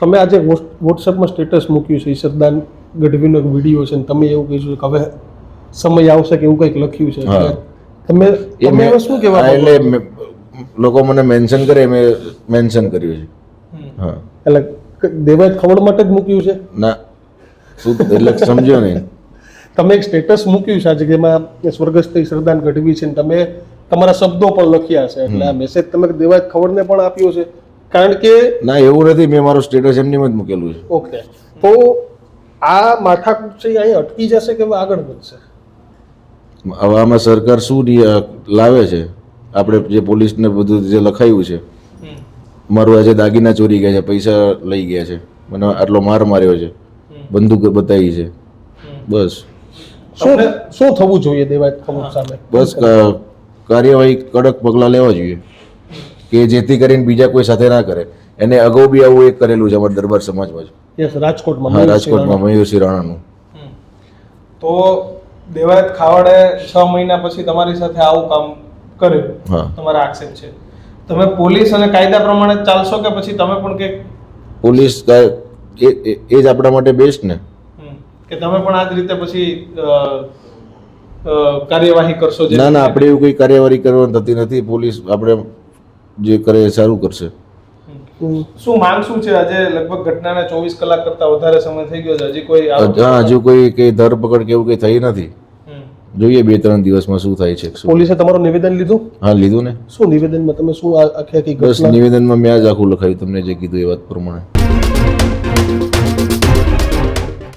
તમે આજે watts- વોટ્સએપમાં status મૂક્યું છે ઈશરદાન ગઢવીનો વીડિયો છે તમે એવું કહીશું કે હવે સમય આવશે કે એવું કંઈક લખ્યું છે. તમે એ તમે શું કહેવા એટલે લોકો મને મેન્શન કરે મેં મેન્શન કર્યું છે. હા. એટલે દેવાય ખવડ માટે જ મૂક્યું છે? ના. શું એટલે સમજ્યો નહીં તમે એક સ્ટેટસ મૂક્યું છે આજે જેમાં સ્વર્ગસ્થ ઈશરદાન ગઢવી છે તમે તમારા શબ્દો પણ લખ્યા છે. એટલે આ મેસેજ તમે દેવાયત ખવડને પણ આપ્યો છે. કારણ કે ના એવું નથી મેં મારું સ્ટેટસ એમની જ મૂકેલું છે. ઓકે. તો આ માથાકૂટ છે અહીં અટકી જશે કે આગળ વધશે? હવે આમાં સરકાર શું લાવે છે? આપણે જે પોલીસને બધું જે લખાયું છે. મારું આજે દાગીના ચોરી ગયા છે પૈસા લઈ ગયા છે. મને આટલો માર માર્યો છે. બંદૂક બતાવી છે. બસ. શું શું થવું જોઈએ દેવાયત સામે? બસ કાર્યવાહી કડક પગલાં લેવા જોઈએ. કે જેથી કરીને બીજા કોઈ સાથે ના કરે. એને અગાઉ બી આવું એક કરેલું છે અમારા દરબાર સમાજમાં જ. યસ રાજકોટમાં હા રાજકોટમાં મયુરસિંહ રાણાનું. તો દેવાયત ખાવડે છ મહિના પછી તમારી સાથે આવું કામ કર્યું. હા. તમારા આક્ષેપ છે. તમે પોલીસ અને કાયદા પ્રમાણે ચાલશો કે પછી તમે પણ કે પોલીસ એ જ આપણા માટે બેસ્ટ ને. કે તમે પણ આ જ રીતે પછી કાર્યવાહી કરશો ના ના આપણે એવું કોઈ કાર્યવાહી કરવાની થતી નથી. પોલીસ આપણે જે કરે એ સારું કરશે. શું માંગ શું છે? આજે લગભગ ઘટનાના ચોવીસ કલાક કરતા વધારે સમય થઈ ગયો છે. હજી કોઈ હા હજુ કોઈ કઈ ધરપકડ કે એવું કઈ થઈ નથી. જોઈએ બે ત્રણ દિવસમાં શું થાય છે પોલીસે તમારું નિવેદન લીધું? હા લીધું ને. શું નિવેદનમાં તમે શું આખી આખી બસ નિવેદનમાં મેં આજ આખું લખાયું તમને જે કીધું એ વાત પ્રમાણે.